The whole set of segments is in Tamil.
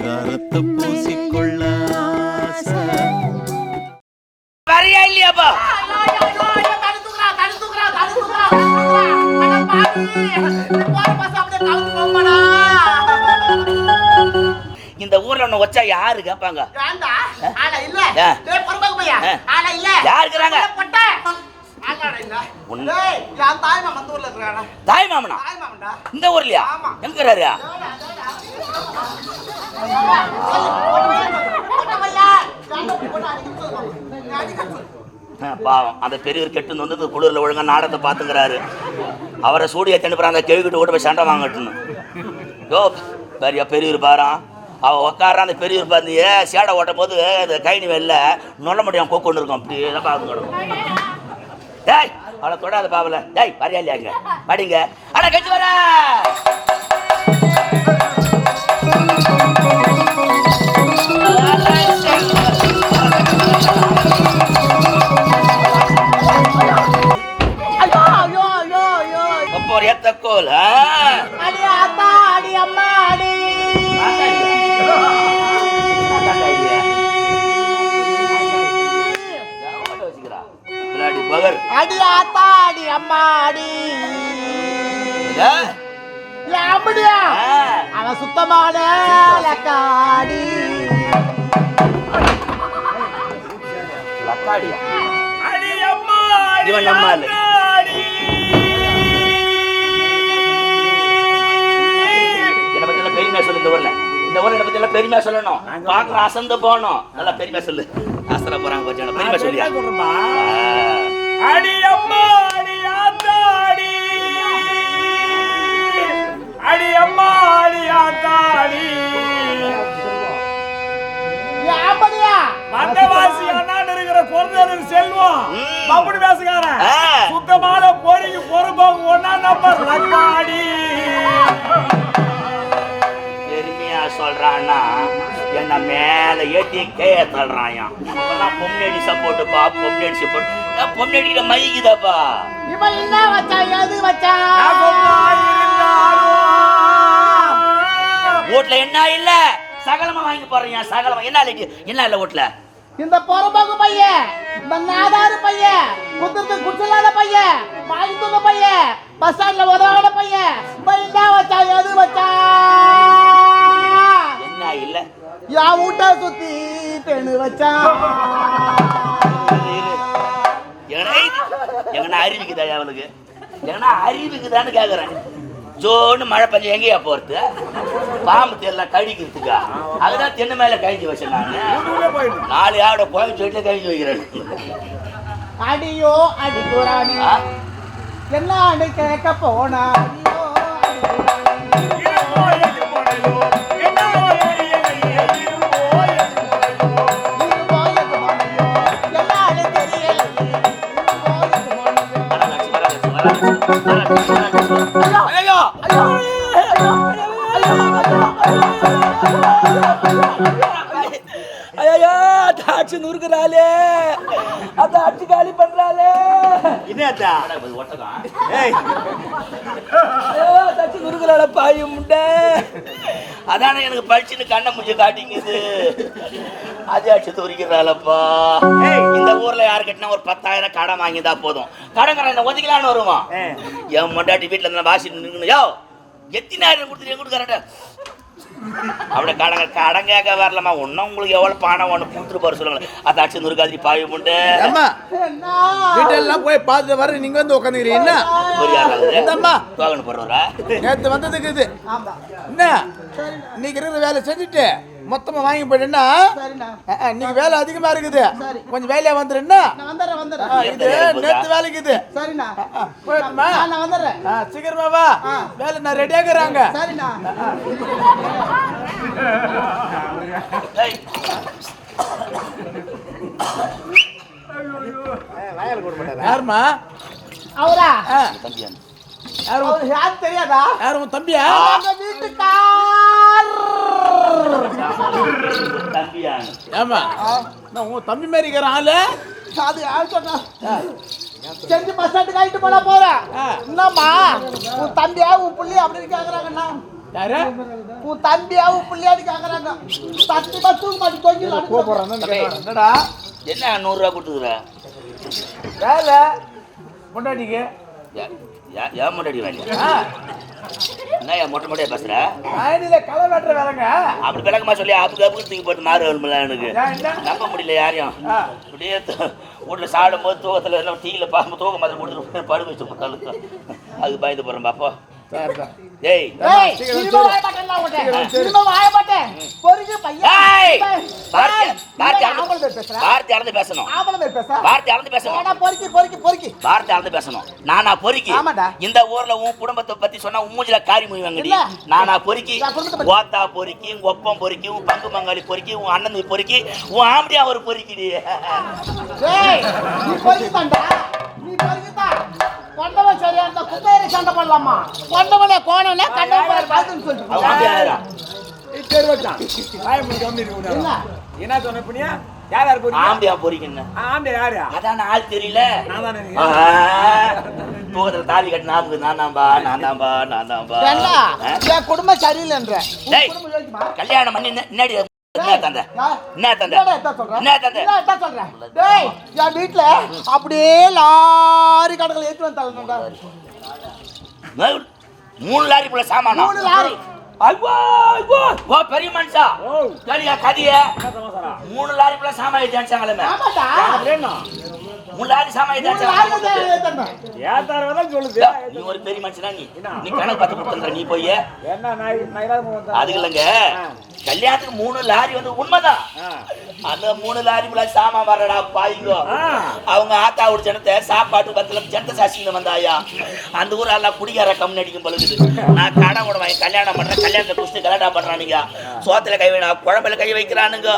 பரிதாரத்தை பூசிக்கொள்ள. வரியா இல்லையாப்பா இந்த ஊர்ல ஒண்ணு வச்சா யாரு கேட்பாங்க ஏ. யார் இருக்கிறாங்க? உன்- தாய் மாமனா இந்த ஊர்லயா? ஆமா. எங்க பாவம். அந்த பெரியவர் கெட்டு வந்து குளிரில் ஒழுங்காக நாடத்தை பார்த்துங்கிறாரு. அவரை சூடிய திணுப்புற அந்த கேள்விக்கிட்ட கூட போய் சண்டை வாங்கட்டுன்னு. யோ பெரிய பெரியவர் பாரா. அவ உட்கார அந்த பெரியவர் பார்த்து ஏ சேடை ஓட்டும் போது இந்த கைனி வெளில நொல்ல முடியும் கொண்டு இருக்கும் அப்படி தான் பார்த்து கிடக்கும் டேய் அவளை தொடாத பாவல. டேய் வரையா இல்லையாங்க படிங்க அட கட்சி வர! ஒப்போர் ஏத்த கோல் ஆ? தாத்தா இல்லையா? கவர்மெண்ட் வச்சுக்கிறா. பின்னாடி பகர் அடி ஆத்தா அடி அம்மா அடி? அப்படியா. அவன் சுத்தமான லக்காடி லக்காடியா? இவன் நம்ம ஆளு. என்னை பெருமையா சொல்லு இந்த ஊர்ல. இந்த ஊர்ல என்னை பத்தி எல்லாம் பெருமையா சொல்லணும். பாக்குற அசந்து போகணும். நல்லா பெருமையா சொல்லு. அசர போறாங்க பாத்தியா? பெருமையா சொல்லியா? ஆ. அடி அம்மா அடி ஆத்தாடி. அடி அம்மா அடி ஆத்தாடி. இருக்கிற குழந்தைகள் செல்வம். அப்படி பேசுகாரன் ஆ. சுத்தமான பொறிக்கு பொறுப்பாங்க ஒன்னா நம்பர். லக்காடி சொல்றான்னா என்ன மேல ஏத்தி கேய தள்ளுறான் பொம்னடி சப்போர்ட் பா பொம்னடி சப்போர்ட் பொம்னடிக்கிற மைக்குதாப்பா இவன் என்ன வச்சா எது வச்சா? வீட்ல என்ன இல்ல? சகலமா வாங்கி போடுறீங்க சகலமா? என்ன இல்ல என்ன இல்ல வீட்ல இந்த பொறம்போக்கு பையன் இந்த நாதாரு பையன் குத்துறது குச்சலாத பையன் வாங்கி தூக்க பையன் பஸ் ஸ்டாண்ட்ல உதவாத பையன் என்ன வச்சா எது வச்சா? இல்ல. யா வீட்டை சுத்தி பெண்ணு வச்சா. எங்கன்னா அறிவிக்குதா அவனுக்கு? எங்கன்னா அறிவிக்குதான்னு கேக்குறேன். ஜோன்னு மழை பெஞ்சு எங்கேயா போறது? பாம்பு தெரியல கழிக்கிறதுக்கா அதுதான் தென்னை மேல கழிச்சு வச்சேன் நான். நாலு ஆட கோயில் வீட்டுல கழிச்சு வைக்கிறேன். அடியோ அடி ஆ? என்ன கேட்க போனா அடியோ அடி ஐயோ தாட்சி நுறுக்குறாளே. அந்த அடிச்சு காலி பண்றாளே. என்னத்தா தாட்சி நுறுக்குறாள பாய் முண்டை. அதானே எனக்கு பழிச்சுன்னு கண்ணை முடிஞ்சு காட்டிங்குது அதே அடிச்சு துரிக்கிறாளப்பா. இந்த ஊர்ல யாரு கட்டினா ஒரு பத்தாயிரம் கடன் வாங்கிதா போதும். கடன்காரன் என்ன ஒதுக்கலான்னு வருவான். என் மொண்டாட்டி வீட்டுல இருந்தா வாசி நின்று யோ எத்தனாயிரம் கொடுத்துட்டு எங்க கொடுக்குறேன் அப்படி கடன் கடன் கேட்க வரலம்மா. இன்னும் உங்களுக்கு எவ்வளவு பணம் ஒன்று கொடுத்துட்டு போற சொல்லுங்க அதை அடிச்சு நுறுக்காதி பாவி முண்டு. அம்மா? வீட்டெல்லாம் போய் பார்த்துட்டு வர நீங்க வந்து உட்காந்துக்கிறீங்க என்ன? ஒரு யார் ஆகுது இந்தம்மா. தோகன் போடுறவரா? நேத்து வந்ததுக்கு இது. ஆமா. என்ன? இன்னைக்கு இருக்கிற வேலை செஞ்சுட்டு மொத்தமா வாங்கி போயிடுன்னா சரிண்ணா. இன்னைக்கு வேலை அதிகமா இருக்குது. சரி. கொஞ்சம் வேலையா வந்துருன்னா நான் வந்துடுறேன், ஆ, வந்துடுறேன். இது நேத்து வேலைக்கு இது சரிண்ணா. போயிடுமா? ஆ, நான் வந்துடுறேன். ஆ, சீக்கிரமா வா. ஆ. வேலை நான் சரிண்ணா. ஏய், யாருமா அவரா ஆ, தம்பியான் யாரு உன்- அவர்? யார் தெரியாதா? யாரு உன் தம்பியா? எங்க வீட்டுக்கார் தம்பியான் ஏமா நான் உன் தம்பி மாதிரி இருக்கிற ஆளு. அது யார் சொன்னா? செஞ்சு பஸ் ஸ்டாண்டுக்கு ஆயிட்டு போனா போறேன் ஆ. என்னம்மா? உன் தம்பியா உன் புள்ளி அப்படின்னு கேக்குறாங்கண்ணா. யாரு? உன் தம்பியாவும் பிள்ளையாடி கேக்குறாங்க. சத்தியமா தூக்க மாட்டி தொங்கிடலாம் கூப்பிடுறான்னு என்னடா? என்ன நூறுரூவா கொடுத்துக்குற வேலை. பொண்டாட்டிக்கு? ஏன் ஆ, என்ன ஏன் மொட்டை மொட்டையா பேசுற? வயலில களை வெட்டுற வேலைங்க. அப்படி விளக்கமா சொல்லி அப்புக்கு அப்புக்கு தூக்கி போட்டு மாறு வரும்ல எனக்கு? நம்ப முடியல யாரையும். அப்படியே வீட்டுல போது தூக்கத்துல எல்லாம் டீல பாம்பு தூக்க மாதிரி கொடுத்துட்டு படுக்க வச்சு மக்களுக்கு அதுக்கு பயந்து போறேன் பாப்பா. நானா பொறுக்கி. ஆமாடா. இந்த ஊர்ல உன் குடும்பத்தை பத்தி சொன்னா உன் மூஞ்சில காரி முய்வாங்கடி. நானா பொறுக்கி. ஓத்தா பொறுக்கி உங்க ஒப்பம் பொறுக்கி உன் பங்கு பங்காளி பொறுக்கி உன் அண்ணன் பொறுக்கி உன் ஆம்படியா ஒரு பொறுக்கிடி. நீ பொறுக்கித்தான். கொண்டவன் சரியா இருந்தா குப்பையில சண்டை கொண்டவனே கண்டவன் சொல்லிட்டு. என்ன? என்ன சொன்ன புண்ணியா? யார் யார் போறீங்க? ஆம்படியா பொறுக்கின்னு ஆ, ஆம்பளை யாரு? அதான் ஆள் தெரியல நான் தானே. தூக்கத்துல தாலி கட்டினா நமக்கு நான் தான்பா நான் தான்பா நான் தான்பா என் குடும்பம் சரியில்லைன்ற? கல்யாணம் பண்ணி என்னடி என்ன தந்த யார்? என்ன தந்த என்னடா எத்தா சொல்ற? என்ன தந்த என்ன எத்தா சொல்ற? டேய், என் வீட்டுல அப்படியே லாரி கணக்குல ஏற்றி வந்தாங்க மூணு லாரி போல சாமானா மூணு லாரி ஐயோ, ஐயோ. ஓ பெரிய மனுஷா ஓ, கதியா? மூணு லாரி போல சாமான் யாருக்கு வேணும்? மூணு லாரி சாமான் மூணு லாரி வந்து ஏத்தாச்சாங்க ஏத்தணும். ஏத்தாரு தான் சொல்லுது. நீ ஒரு பெரிய மனுஷனா நீ என்ன? நீ கணக்கு பார்த்து கொடுத்துற நீ போய் என்ன வந்தா? அதுக்கு இல்லைங்க. கல்யாணத்துக்கு மூணு லாரி வந்து உண்மைதான். அந்த மூணு லாரி போல சாமான் வரடா பாய்ங்கோ. அவங்க ஆத்தா ஒரு ஜனத்தை சாப்பாட்டு பத்துல ஜனத்தை சாசிங்க வந்தாயா? அந்த ஊர் எல்லாம் குடிகார கம்மி அடிக்கும் பழுகுது நான் கடை கூட வாங்கி கல்யாணம் பண்றேன் கல்யாணத்தை குடிச்சு கல்யாணம் பண்றானுங்க. சோத்துல கை வைடா குழம்புல கை வைக்கிறானுங்க.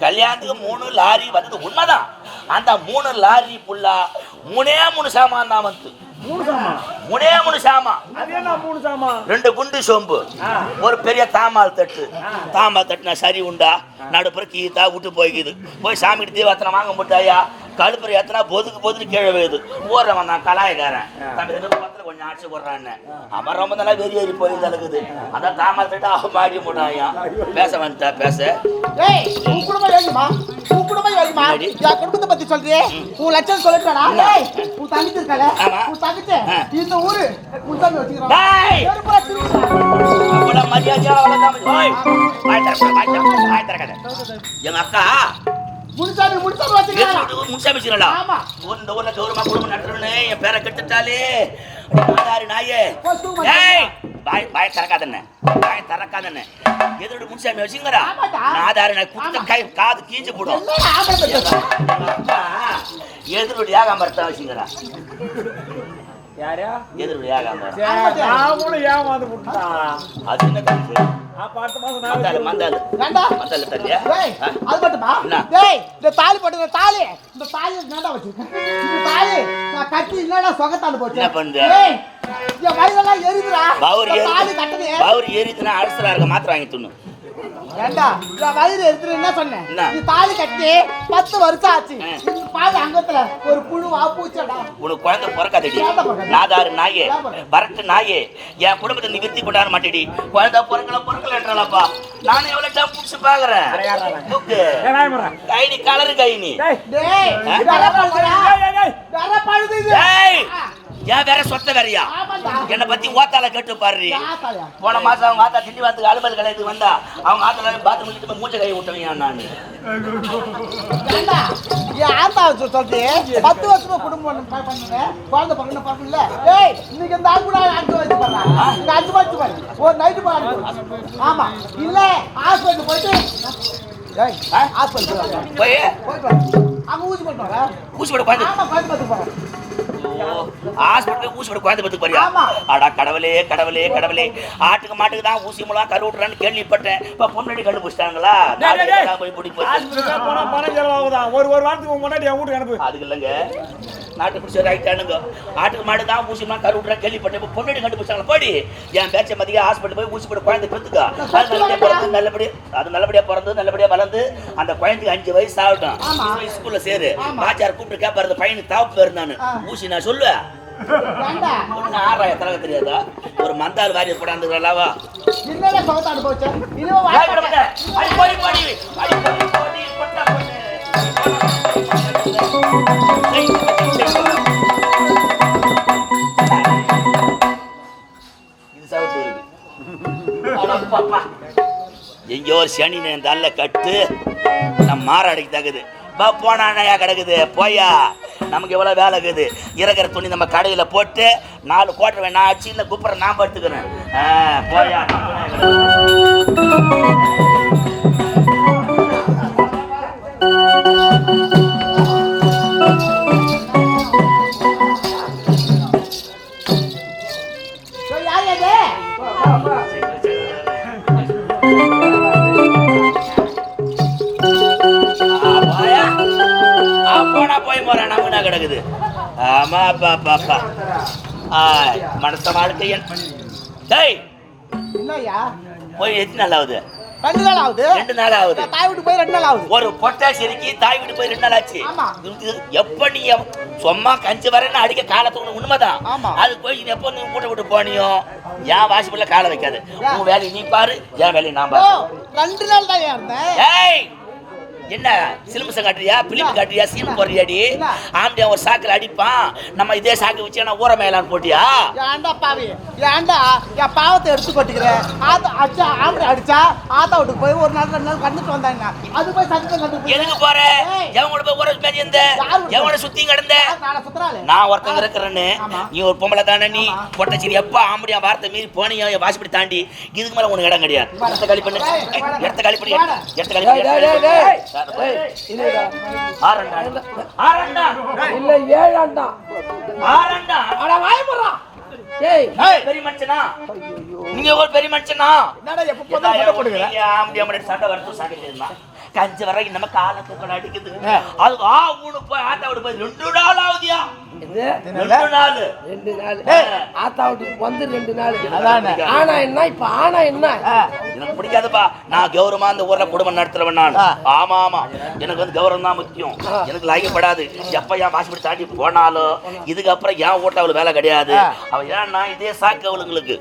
கல்யாணத்துக்கு மூணு லாரி வந்தது உண்மைதான் அந்த மூணு லாரி புல்லா மூணே மூணு சாமான் தான் வந்து மூணு. மூணே சாமான்? ரெண்டு குண்டு சோம்பு. ஒரு பெரிய தாமால் தட்டு. தாமால் தட்டுனா சரி உண்டா நடுப்புற கீத்தா விட்டு போய்க்குது போய் சாமிக்கு தீவாத்தனை வாங்க முட்டாயா கழுப்புற எத்தனை பொதுக்கு பொதுக்கு கீழே விழுது ஓடுறவன் நான் கலாயக்காரன் தம்பி ரெண்டு பக்கத்துல கொஞ்சம் அடிச்சு போடுறான்னு அவன் ரொம்ப நல்லா வெறி ஏறி போய் தழுகுது அந்த தாமால் தட்டு அவன் மாடி முட்டாயா பேச வந்துட்டா பேச ஏய், உன் குடும்பம்? உன் குடும்பம்? என் குடும்பத்தை பத்தி சொல்றியே? உன் லட்சம் சொல்லிட்டேடா? ஏய், உன் தங்கச்சி இருக்காளே? ஆமா. உன் தங்கச்சி. இந்த ஊரு வச்சுக்கிறான். மரியாதையா. எங்க அக்கா முன்சாமி, முன்சாமி வச்சுக்கிறாளா? முன்சாமிச்சுங்களா ஆமா. இந்த ஊர்ல கௌரவமா குடும்பம் நடத்துறேன்னு என் பேரை கெட்டுட்டாலே நாடாரு நாயே ஏய். பாய் பாய் திறக்காதண்ணே பாய் திறக்காதண்ணே எதிரோட முன்சாமி வச்சுங்கடா ஆமாடா. நாதாரு நான் குத்த. கை காது கீஞ்சு போடும்? எதிரோட ஏகாம்பரத்தை வச்சுங்கடா யாரு? நான் கூட ஏமாந்து விட்டுட்டான். அது என்ன கருத்து தாலி போட்டுக்கிற தாலி, இந்த தாலி என்னடா வச்சிருக்க? இந்த தாலி, நான் கட்டி என்னடா சொகத்தாண்டு போச்சு? என்ன வயிறெல்லாம் எரியுதுடா. பவுர் ஏறித்துனா அல்சரா இருக்க மாத்திரை வாங்கி துண்ணு ஏண்டா, என் வயிறு எரியுதுன்னு என்ன சொன்னேன்? இந்த தாலி கட்டி பத்து வருஷம் ஆச்சு. பாதி அங்கத்துல ஒரு புழுவா பூச்சடா. உனக்கு குழந்தை பிறக்காதடி. நாதாரு நாயே? வரட்டு நாயே. என் குடும்பத்தை நீ விருத்தி கொண்டாட மாட்டேடி. குழந்தை பிறக்கல பிறக்கலன்றாலப்பா நானும் எவ்வளவு டைம் புடிச்சு பாக்குறேன். கைனி கலரு கைனி டேய், டேய் ஏன் வேற சொத்த வேறயா? என்னை பத்தி ஓத்தால கேட்டு பாரு. போன மாசம் அவங்க ஆத்தா திண்டி வந்து அலுவல் கலையத்துக்கு வந்தா அவங்க ஆத்தால பாத்ரூம் கிட்ட மூச்சை கை விட்டவன் நான். ஏண்டா, என் ஆத்தா வச்சு சொல்லிட்டு பத்து வருஷமா குடும்பம் குழந்தை பிறக்கணும் பிறக்கல. ஏய் இன்னைக்கு இந்த ஆள் கூட அஞ்சு வயசு பாருங்க இந்த அஞ்சு வயசு பாரு. ஒரு நைட்டு பாரு. ஆமா. இல்ல ஹாஸ்பிட்டல் போயிட்டு ஏய் ஹாஸ்பிட்டல் போய். அங்க ஊசி போட்டு ஊசி போட குழந்தை ஆமா பார்த்து போறேன். ஹாஸ்பிட்டல் ஊசி போட குழந்தை பத்து போறியா? ஆமா. அடா கடவுளே கடவுளே கடவுளே. ஆட்டுக்கு மாட்டுக்கு தான் ஊசி மூலம் கருவுட்டுறான்னு கேள்விப்பட்டேன். இப்ப பொண்ணடி கண்டுபிடிச்சிட்டாங்களா. போய் பிடி போச்சு ஆஸ்பத்திரிக்கா போனா பணம் செலவாகுதா? ஒரு ஒரு வாரத்துக்கு முன்னாடி என் வீட்டுக்கு அனுப்பு. அதுக்கு இல்லைங்க. நாட்டு பிடிச்ச ரைட்டானுங்க ஆட்டுக்கு மாடு தான் ஊசி மூலம் கருவுட்டுறா கேள்விப்பட்டேன். இப்ப பொண்ணடி கண்டுபிடிச்சாங்களா? போடி. என் பேச்ச மதியம் ஹாஸ்பிட்டல் போய் ஊசி போட குழந்தை பெற்றுக்கா. அது நல்லபடியா பிறந்து நல்லபடியா அது நல்லபடியா பிறந்து நல்லபடியா வளர்ந்து அந்த குழந்தைக்கு அஞ்சு வயசு ஆகட்டும். ஸ்கூல்ல சேரு. பாச்சார் கூப்பிட்டு கேட்பாரு பையனுக்கு தாப்பு பேரு நானு. ஊசி நான் சொல்லுவேன். ஒண்ணு ஆறாயிரம் தலக தெரியாதா? ஒரு மந்தாள் வாரி போடாந்துக்கிறாளாவா என்னடா சோத்தாடு போச்சு? இனிமே வாய் விட மாட்டேன். வாய் அடி போடி போடி. அடி போடி போடி. பொட்டா பொண்ணு. எங்கேயோ ஒரு சனி இந்த அல்ல கட்டு. நம்ம மாறாடிக்கு தகுது. பா போனானையா கிடக்குது? போயா? நமக்கு எவ்வளோ வேலை இருக்குது? இறக்கிற துணி நம்ம கடையில் போட்டு நாலு கோட்டை வேணா ஆச்சு இந்த குப்பரை நான் படுத்துக்கிறேன் ஆ, போயா? கிடக்குது. ஆமா அப்பா அப்பா அப்பா. ஆ மனச வாழ்க்கை என் டேய்! போய் எத்தனை நாள் ஆகுது? ரெண்டு நாள் ஆகுது. ரெண்டு நாள் ஆகுது. தாய் வீட்டு போய் ரெண்டு நாள் ஆகுது. ஒரு பொட்டாசி இறக்கி தாய் வீட்டு போய் ரெண்டு நாள் ஆச்சு. இது எப்ப நீ சும்மா கஞ்சி வரேன்னு அடிக்க காலை தூக்கணும் உண்மைதான். அது போய் நீ எப்போ நீ மூட்டை விட்டு போனியோ? என் வாசிப்புல காலை வைக்காது? உன் வேலையை நீ பாரு என் வேலையை நான் பாரு ரெண்டு நாள் தான் ஏய் என்ன சிலிம்பசம் காட்டுறியா? பிலிம் காட்டுறியா? சீன் போடுறியாடி? என்ன? ஆம்பியா ஒரு சாக்கில் அடிப்பான். நம்ம இதே சாக்கு வச்சு நான் ஊற மேலான்னு போட்டியா? ஏன்டா பாவி. ஏன்டா என் பாவத்தை எடுத்து கொட்டிக்கிறேன் ஆத்தா அடிச்சா ஆம்பளை அடிச்சா ஆத்தா வீட்டுக்கு போய் ஒரு நாள் ரெண்டு நாள் கண்டுட்டு வந்தாங்க. அது போய் சத்தம் கண்டு எதுக்கு போற? கூட போய் ஊற மேலே இருந்த யார் கூட? எவனை சுத்தி கிடந்த? நான் ஒருத்தங்க இருக்கிறேன்னு. நீ ஒரு பொம்பளை தானே நீ? ஆமா. பொட்டச்சிரி எப்ப ஆம்படியா வார்த்தை மீறி போனியோ? வாசிப்படி தாண்டி. இதுக்கு மேல உனக்கு இடம் கிடையாது. இடத்த காலி பண்ணு. இடத்த காலி பண்ணு. இடத்த காலி. பண்ணு. இல்ல ஏழாண்டா. ஆரண்டா அட வாயப்படுறா டேய் பெரிய மனுஷனா? நீங்க ஒரு பெரிய மனுஷனா? என்னடா எப்ப பார்த்தா சண்டை ஆம்படி சண்டை கஞ்சி வர நம்ம காலை தூக்கட அடிக்குது. அது ஆ மூணு போய் ஆத்தா விட்டு போய் ரெண்டு நாள் ஆகுதியா? ரெண்டு நாள். ரெண்டு நாள். ஏய். ஆத்தா வீட்டுக்கு வந்து ரெண்டு நாள். ஆனா என்ன இப்ப ஆனா என்ன? எனக்கு பிடிக்காதுப்பா. நான் கௌரவமா இந்த ஊர்ல குடும்பம் நடத்துறவன் நான். ஆமா ஆமா. எனக்கு வந்து கௌரவம் தான் முக்கியம். எனக்கு லாய்க்கப்படாது எப்ப என் வாசிப்படி தாண்டி போனாலும் இதுக்கப்புறம் என் வீட்டுல அவளுக்கு வேலை கிடையாது. அவ ஏன்னா இதே சாக்கு அவளுங்களுக்கு.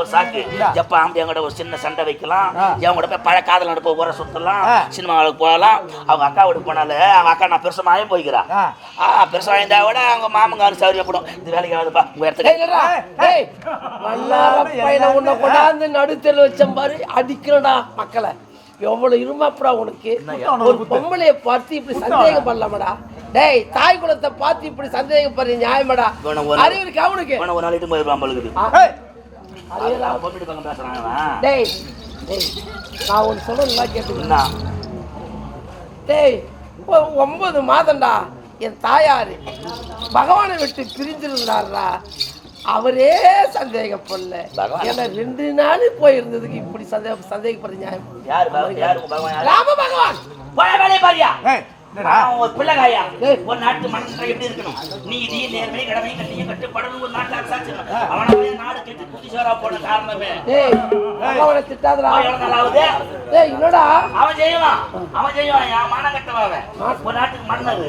ஒரு சாக்கு. எப்ப ஆம்படி கூட ஒரு சின்ன சண்டை வைக்கலாம். என் கூட போய் பழைய காதல் நடுப்ப ஊரை சுத்தலாம். சினிமாவுக்கு போகலாம். அவங்க அக்கா வீட்டுக்கு போனால அவங்க அக்கா நான் பெருசா மாயம் போய்க்கிறா. ஆ. பெருசா வாய்ந்தா விட அவங்க மாமங்க சௌரியப்படும் இது வேலைக்கு ஆகுதுப்பா. உங்க டேய், இடத்துக்கு உன்னை கொண்டாந்து நடுத்தெருல வச்ச மாதிரி அடிக்கிறடா மக்களை. எவ்வளவு இருமாப்படா உனக்கு. ஒரு பொம்பளைய பார்த்து இப்படி சந்தேகம் பண்ணலாமடா டேய் தாய் குலத்தை பார்த்து இப்படி சந்தேகப்படுற நியாயமாடா. இவனை ஒரு- அறிவு இருக்கா உனக்கு? இவனை ஒரு நாள் இட்டு போயிருவான் பழுகுது. டேய் டேய் நான் ஒன்று சொல்ல கேட்டுக்கணும் என்ன? டேய் ஒன்பது மாதம்டா. என் தாயாரு பகவானை விட்டு பிரிஞ்சிருந்தாருடா அவரே சந்தேகப்படல பகவான். ஏன்னா ரெண்டு நாள் போயிருந்ததுக்கு இப்படி சந்தேக சந்தேகப்படுற நியாயம்? ராம பகவான். போய் வேலையை பாரியா? ஒரு பிள்ளைகாயா. ஒரு நாட்டு மனுஷன் எப்படி இருக்கணும்? நீதி நேர்மை கடமை கட்டுப்படணும் ஒரு நாட்டு அரசாட்சி அவனை போய் நாடு கெட்டு குட்டிச்சோரா போன காரணமே. திட்டாதடா. அவன் டேய் என்னடா? அவன் செய்வான். அவன் செய்வான். என் மானம் கட்டவன் ஒரு நாட்டுக்கு மன்னர்.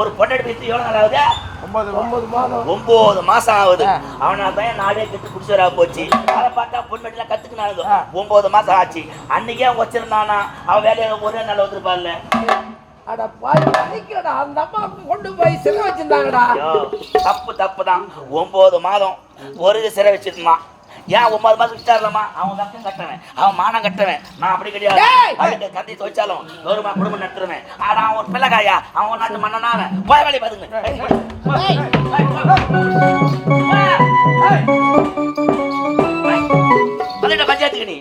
ஒரு பொண்டாட்டி பேசி எவ்வளவு நாள் ஆகுது? ஒன்பது ஒன்பது மாதம். ஒன்பது மாசம் ஆகுது. அவனால தான் நாடே கெட்டு குடிச்சவரா போச்சு. அதை பார்த்தா பொண்ணு கத்துக்கினாங்க ஒன்பது மாசம் ஆச்சு. அன்னைக்கே வச்சிருந்தானா அவன் வேலையை ஒரே நாள் வந்துருப்பான்ல அட பாய் அடிக்கிறடா அந்த அம்மா கொண்டு போய் சிறை வச்சிருந்தாங்கடா. தப்பு தப்பு தான் ஒன்பது மாதம். ஒரு சிறை வச்சிருந்தான். ஏன் ஒன்பது மாதம் விசாரலாமா அவன் தான் கட்டுறேன் அவன் மானம் கட்டுறேன் நான் அப்படி கிடையாது. கந்தி துவைச்சாலும் கௌரவமா குடும்பம் நடத்துறேன் ஆனா அவன் ஒரு பிள்ளைக்காயா அவன் ஒரு நாட்டு மன்னனா போய் வேலை பாருங்க. பஞ்சாயத்துக்கு நீ.